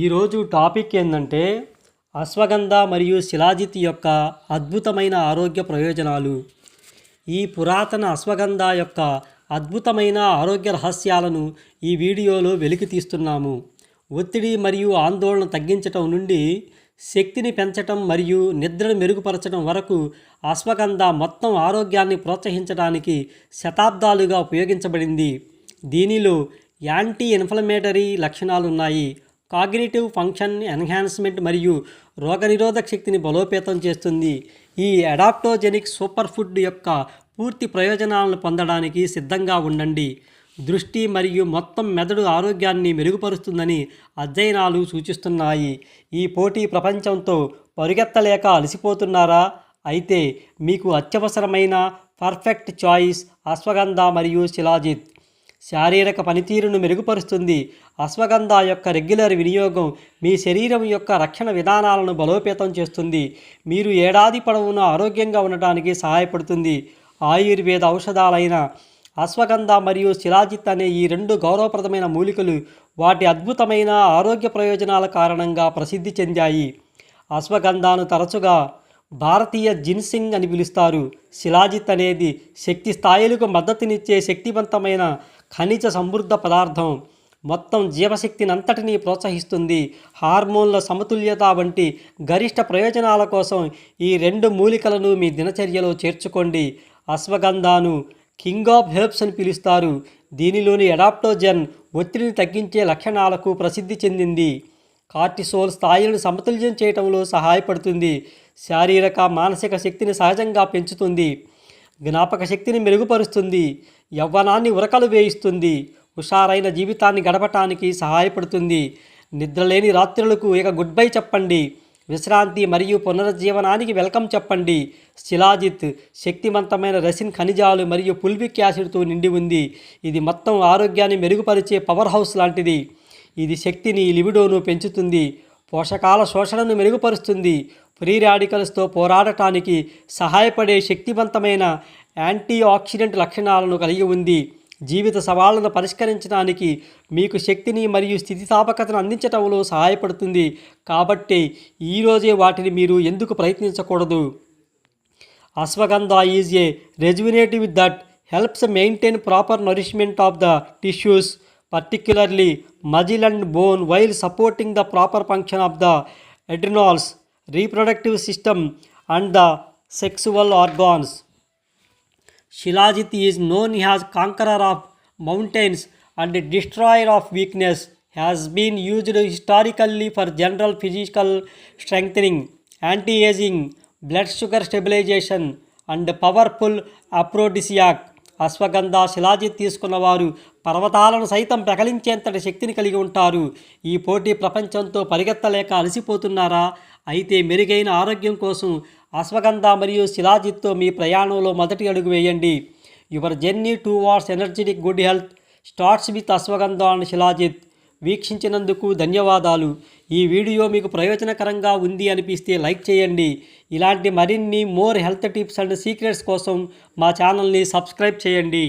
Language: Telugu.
ఈరోజు టాపిక్ ఏంటంటే అశ్వగంధ మరియు శిలాజిత్ యొక్క అద్భుతమైన ఆరోగ్య ప్రయోజనాలు. ఈ పురాతన అశ్వగంధ యొక్క అద్భుతమైన ఆరోగ్య రహస్యాలను ఈ వీడియోలో వెలికి తీస్తున్నాము. ఒత్తిడి మరియు ఆందోళన తగ్గించటం నుండి శక్తిని పెంచటం మరియు నిద్రను మెరుగుపరచడం వరకు అశ్వగంధ మొత్తం ఆరోగ్యాన్ని ప్రోత్సహించడానికి శతాబ్దాలుగా ఉపయోగించబడింది. దీనిలో యాంటీ ఇన్ఫ్లమేటరీ లక్షణాలు ఉన్నాయి కాగ్నేటివ్ ఫంక్షన్ ఎన్హాన్స్మెంట్ మరియు రోగనిరోధక శక్తిని బలోపేతం చేస్తుంది. ఈ అడాప్టోజెనిక్ సూపర్ ఫుడ్ యొక్క పూర్తి ప్రయోజనాలను పొందడానికి సిద్ధంగా ఉండండి. దృష్టి మరియు మొత్తం మెదడు ఆరోగ్యాన్ని మెరుగుపరుస్తుందని అధ్యయనాలు సూచిస్తున్నాయి. ఈ పోటీ ప్రపంచంతో పరుగెత్తలేక అలసిపోతున్నారా? అయితే మీకు అత్యవసరమైన పర్ఫెక్ట్ చాయిస్ అశ్వగంధ మరియు శిలాజిత్ శారీరక పనితీరును మెరుగుపరుస్తుంది. అశ్వగంధ యొక్క రెగ్యులర్ వినియోగం మీ శరీరం యొక్క రక్షణ విధానాలను బలోపేతం చేస్తుంది. మీరు ఏడాది పొడవునా ఆరోగ్యంగా ఉండటానికి సహాయపడుతుంది. ఆయుర్వేద ఔషధాలైన అశ్వగంధ మరియు శిలాజిత్ అనే ఈ రెండు గౌరవప్రదమైన మూలికలు వాటి అద్భుతమైన ఆరోగ్య ప్రయోజనాల కారణంగా ప్రసిద్ధి చెందాయి. అశ్వగంధాను తరచుగా భారతీయ జిన్సింగ్ అని పిలుస్తారు. శిలాజిత్ అనేది శక్తి స్థాయిలకు మద్దతునిచ్చే శక్తివంతమైన ఖనిజ సమృద్ధ పదార్థం. మొత్తం జీవశక్తిని అంతటినీ ప్రోత్సహిస్తుంది. హార్మోన్ల సమతుల్యత వంటి గరిష్ట ప్రయోజనాల కోసం ఈ రెండు మూలికలను మీ దినచర్యలో చేర్చుకోండి. అశ్వగంధాను కింగ్ ఆఫ్ హెర్బ్స్ అని పిలుస్తారు. దీనిలోని అడాప్టోజెన్ ఒత్తిడిని తగ్గించే లక్షణాలకు ప్రసిద్ధి చెందింది. కార్టిసోల్ స్థాయిలను సమతుల్యం చేయటంలో సహాయపడుతుంది. శారీరక మానసిక శక్తిని సహజంగా పెంచుతుంది. జ్ఞాపక శక్తిని మెరుగుపరుస్తుంది. యవ్వనాన్ని ఉరకలు వేయిస్తుంది. హుషారైన జీవితాన్ని గడపటానికి సహాయపడుతుంది. నిద్రలేని రాత్రులకు ఇక గుడ్ బై చెప్పండి. విశ్రాంతి మరియు పునరుజ్జీవనానికి వెల్కమ్ చెప్పండి. శిలాజిత్ శక్తివంతమైన రెసిన్ ఖనిజాలు మరియు పుల్విక్ యాసిడ్తో నిండి ఉంది. ఇది మొత్తం ఆరోగ్యాన్ని మెరుగుపరిచే పవర్ హౌస్ లాంటిది. ఇది శక్తిని లిబిడోను పెంచుతుంది. పోషకాల శోషణను మెరుగుపరుస్తుంది. ఫ్రీ రాడికల్స్తో పోరాడటానికి సహాయపడే శక్తివంతమైన యాంటీ ఆక్సిడెంట్ లక్షణాలను కలిగి ఉంది. జీవిత సవాళ్ళను పరిష్కరించడానికి మీకు శక్తిని మరియు స్థితిస్థాపకతను అందించటంలో సహాయపడుతుంది. కాబట్టి ఈరోజే వాటిని మీరు ఎందుకు ప్రయత్నించకూడదు? Ashwagandha is a rejuvenative that helps maintain proper nourishment of the tissues. particularly muscle and bone while supporting the proper function of the adrenals, reproductive system and the sexual organs. Shilajit is known as conqueror of mountains and destroyer of weakness has been used historically for general physical strengthening, anti-aging, blood sugar stabilization and powerful aphrodisiac. Ashwagandha shilajit తీసుకున్నవారు పర్వతాలను సైతం ప్రకలించేంతటి శక్తిని కలిగి ఉంటారు. ఈ పోటీ ప్రపంచంతో పరిగెత్తలేక అలసిపోతున్నారా? అయితే మెరుగైన ఆరోగ్యం కోసం అశ్వగంధ మరియు శిలాజిత్తో మీ ప్రయాణంలో మొదటి అడుగు వేయండి. Your journey towards energetic good health starts with ashwagandha and shilajit. వీక్షించినందుకు ధన్యవాదాలు. ఈ వీడియో మీకు ప్రయోజనకరంగా ఉంది అనిపిస్తే లైక్ చేయండి. ఇలాంటి మరిన్ని more health tips and secrets కోసం మా ఛానల్ని సబ్స్క్రైబ్ చేయండి.